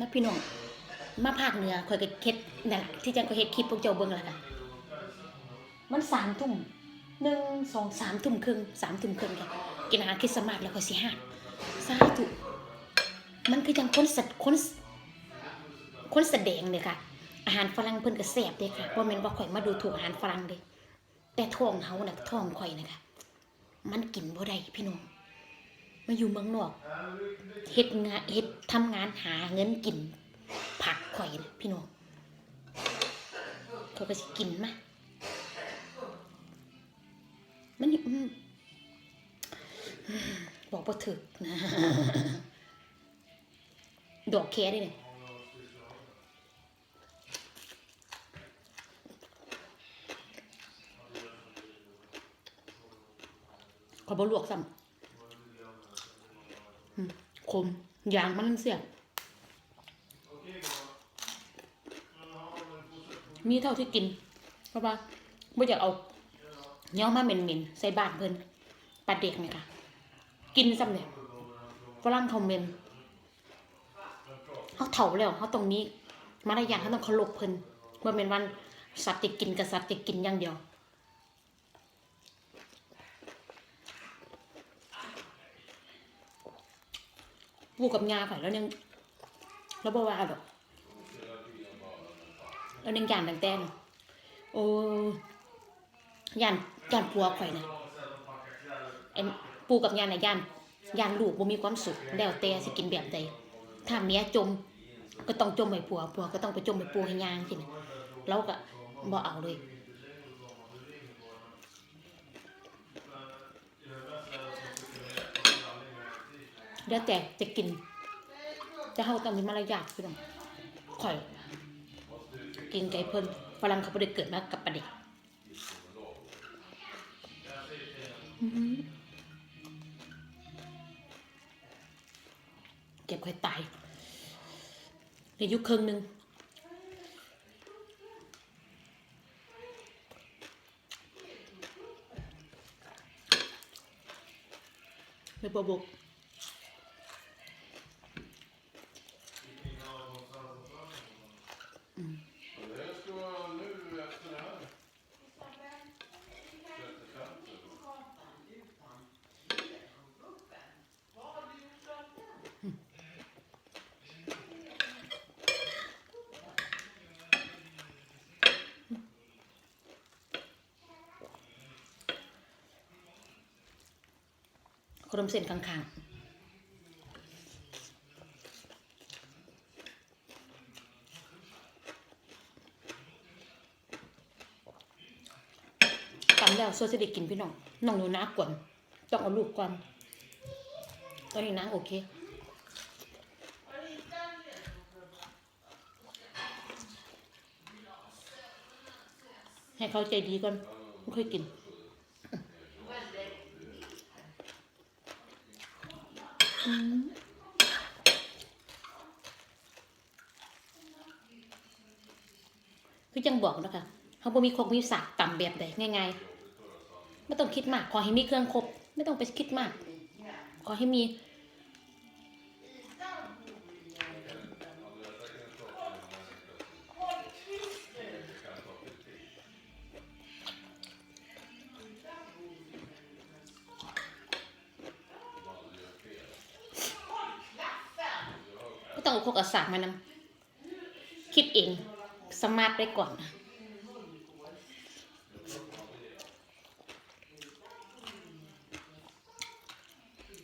นะพี่น้องมาภาคเหนือข่อยก็เฮ็ดนั่นล่ะที่จังก็เฮ็ดคลิปพวกเจ้าเบิ่งล้วกันมันสามทุ่มหนึ่งสองสามทุ่มครึ่งสามทุ่มครึ่งค่ะกินอาหารคริสต์มาสแล้วก็สิหาดสาธุมันคือจังคนสัตว์คนคนแสดงเลยค่ะ อาหารฝรั่งเพิ่นก็แซ่บเด้ค่ะบ่แม่นว่าข่อยมาดูถูกอาหารฝรั่งเด้แต่ท้องเฮาน่ะท้องข่อยน่ะค่ะมันกินบ่ได้พี่น้อง มาอยู่เมืองนอกเฮ็ดงานเฮ็ดทำงานหาเงินกิน ผักข่อยนะพี่น้องเขาก็สิกินมามันนี่อืมบอกบ่ถึกนะดอกแคได้เนี่ยขอบลวกซ้ำ คมยางมันเสียบมีเท่าที่กิน เพราะว่าไม่อยากเอาเนื้อมาเหม็นๆใส่บาตรเพิ่นปลาเด็กเนี่ยค่ะกินซ้ำเนี่ยฝรั่งเขาเหม็นเขาเถาแล้วเขาตรงนี้ มารยาทเขาต้องเคารพเพิ่นว่าเป็นวันสัตว์จะกินกับสัตว์จะกินอย่างเดียว พูดกับงาข่อยแล้วยังแล้วบอกว่าแบบแล้วนึงย่านตั้งแต่นโอ้ย่านย่านปัวข่อยนะไอ้ปูกับย่านน่ะย่านย่านลูกบ่มีความสุขแล้วแต่สิกินแบบใดถ้าเมียจม ก็ต้องจมให้ผัวผัวก็ต้องไปจมให้ปูให้ยางสินะเราก็บ่เอาเลย แล้วแต่จะกิน จะเฮาตองมีมารยาทพี่น้องข่อย กินไก่เพิ่นฝรั่งเขาไม่ได้เกิดมากับประเด็กเก็บค่อยตายในยุคครึ่งหนึ่งในปบก ขนมเส้นข้างๆตำแล้วโซจะได้กินพี่น้องน้องหนูน้ากวนต้องเอาลูกก่อนตอนนี้น้าโอเคให้เขาใจดีก่อนไม่ค่อยกิน คือจังบอกนะคะเขาบ่มีครกมีสากต่ำแบบใดง่ายๆไม่ต้องคิดมากขอให้มีเครื่องครบ ไม่ต้องไปคิดมาก ขอให้มี ต้องเอาครกอาสากมานำคิดเองสมาร์ทไว้ก่อน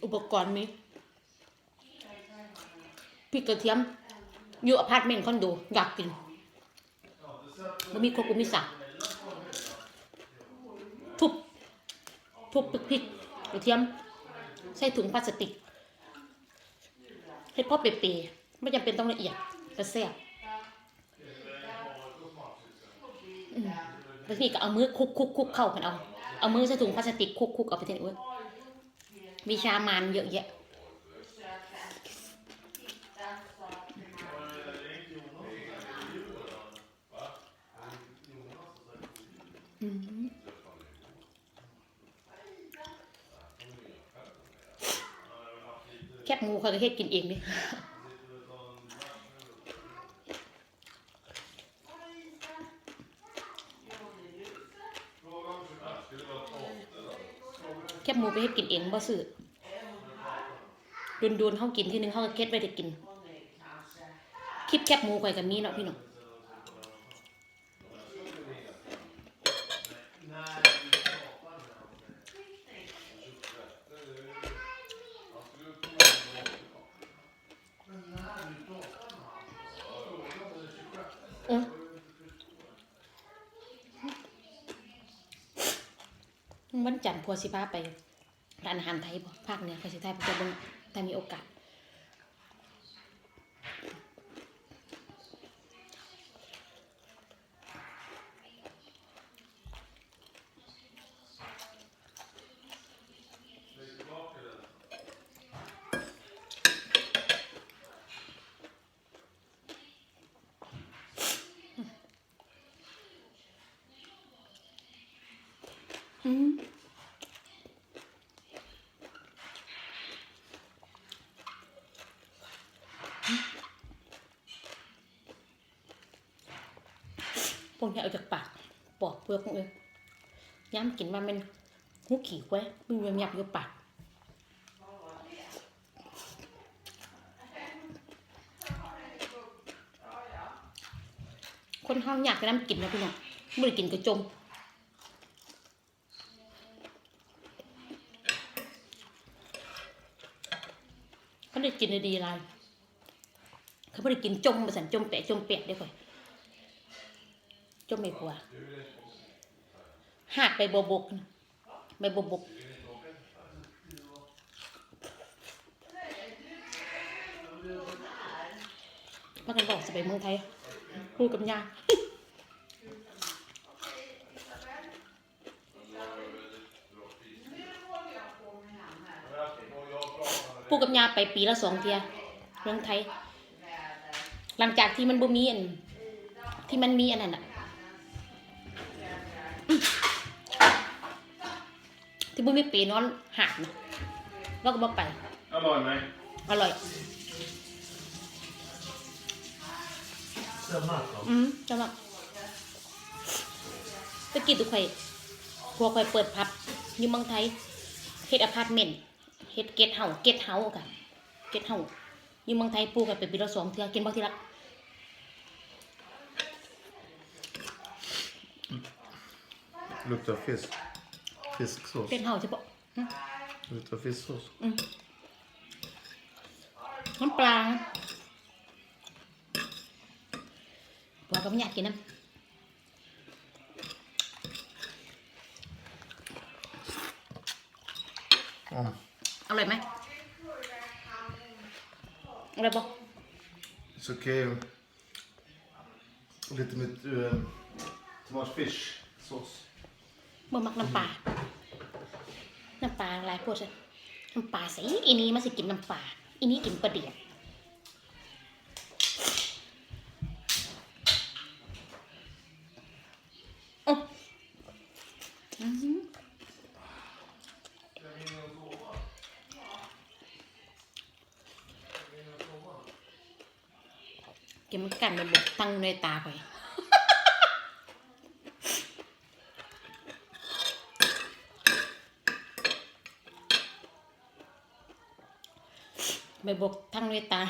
อุปกรณ์มีพริกกระเทียม อยู่อพาร์ตเมนต์คอนโดอยากกินมันมีคกบ่มีสักทุบทุบพริกกระเทียม ใส่ถุงพลาสติก ให้พ่อเปรี้ยๆ ไม่จำเป็นต้องละเอียดแต่แซ่บบางทีก็เอามือคุกคุกคุกเข้ากันเอา เอามือใส่ถุงพลาสติกคุกคุกเอาไปที่ไหนเว้ยวิชามานเยอะแยะแคบหมูเขาก็เฮ็ดกินเองดิ บหมูไปเฮ็ดกินเองบ่ซื้อดุนๆเฮากินทีนึงเฮาก็เก็บไว้ได้กิน คลิปแคบหมูข่อยก็มีเนาะพี่น้อง อืม วันจันทร์พัวสิพาไปร้านอาหารไทยบ่ภาคเหนือเขาสิไทยบ่จะเบิ่งถ้ามีโอกาส พวกนี้เอาจากปากปอกเปลือกพวกเอ้ยย้ำกินว่ามันหูขี่ไว้มึงยังยับอยู่ปากคนห้องอยากจะน้ำกินนะพี่น้องไม่ได้กินกระจม เขาได้กินดีๆอะไรเขาไม่ได้กินจมมาสันจมแปะจมเปียกได้ค่อยจมไม่กลัวหาดไปบบกไปบบกว่ากันบอกจะไปเมืองไทยพูดกับยา พูดกับยาไปปีละสองเทียเมืองไทย หลังจากที่มันบ่มีอัน ที่มันมีอันนั้นอะอืมที่บ่มีปีนอนหาดนะเราก็บ่ไป อร่อยไหมอร่อย เสื้อมากเหรออืมจังหวะตะกี้ตุกไข่พวกข่อยเปิดพับอยู่เมืองไทยเฮ็ดอพาร์ตเมนต์ เฮ็ดเกสต์เฮาส์เกสต์เฮาส์กันเกสต์เฮาส์อยู่เมืองไทยปลูกกันไปปีละสองเทื่อกินบ่ทีละ Luktar fisk. Fisksås. เกสต์เฮาส์ใช่ปะ Luktar fisksås. น้ำปลาพอกับอยากกินน้ Mm. ำ อร่อยไหมอร่อยปะ It's okay. Lite med uh, tomato fish sås. เมื่อมักน้ำปลา น้ำปลาหลายพวกใช่น้ำปลาใส่อีนี้มาสิกินน้ำปลาอีนี้กินปลาเดียดอื้ออื้อหือ เก็บมันกันมันบกตั้งในตาไปไปบกทั้งด้วยตา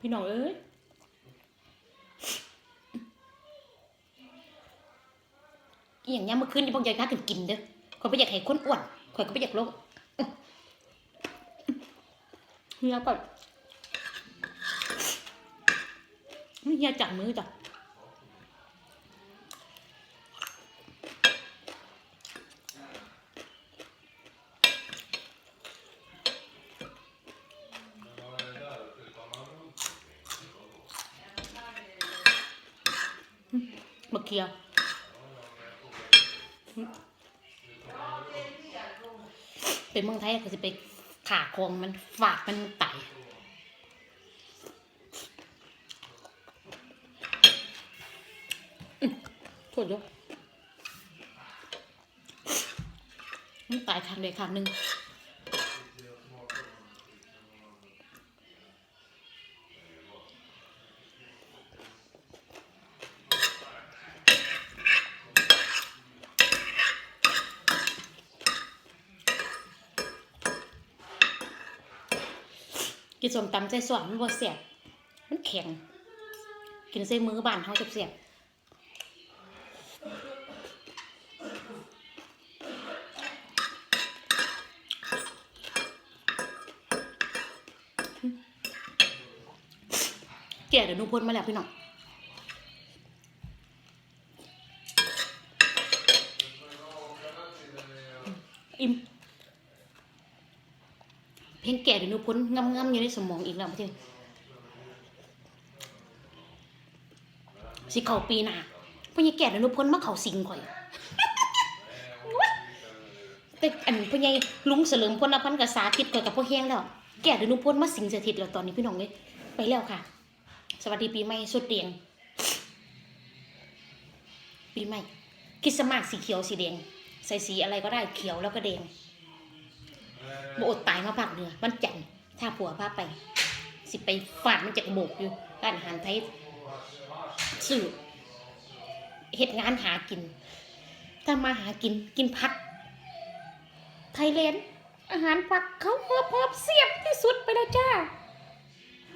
พี่น้องเอ้ยอย่างเงี้ยเมื่อคืนนี่พวกยายพากันกินเด้อข่อยไปอยากให้คนอ้วนข่อยก็ไปอยากโลกเฮียก่อน เฮียจับมือจ้ะมะเขียวเป็นเมืองไทยก็จะไปขาคองมันฝากมันไต ทษด้วยมันตายครั้งใดครั้หนึ่งกินส้มตำใจส่สวนมันบ่เสียบมันแข็ง กินใส่มือบานเขาเสียบ ก่เดี๋ยวนูพ่นมาแล้วพี่น้องอิ่มเพลงแก่เดี๋ยวนูพ้นงำๆอยู่ในสมองอีกแล้วพี่สิเข้าปีหนาพญ่แก่เดี๋ยวนูพ้นมาเข้าสิงข่อยแต่อันพ่อใหญ่ลุงเสลิมพลพันกับสาธิตข่อยกับพ่อแห้งแล้วแก่เดี๋ยวนูพ้นมาสิงสถิตแล้วตอนนี้พี่น้องเลยไปแล้วค่ะ สวัสดีปีใหม่สุดเดียง ปีใหม่คริสต์มาสสีเขียวสีแดงใส่สีอะไรก็ได้เขียวแล้วก็แดงบอดตายมาภาคเหนือวันจันทร์ถ้าผัวพาไป สิไปฟาดมันจากโบกอยู่ร้านอาหารไทยสื่อเหตุงานหากิน ถ้ามาหากินกินพัก ไทยแลนด์อาหารปักเขาเพิ่มเพิ่มเสียบที่สุดไปแล้วจ้า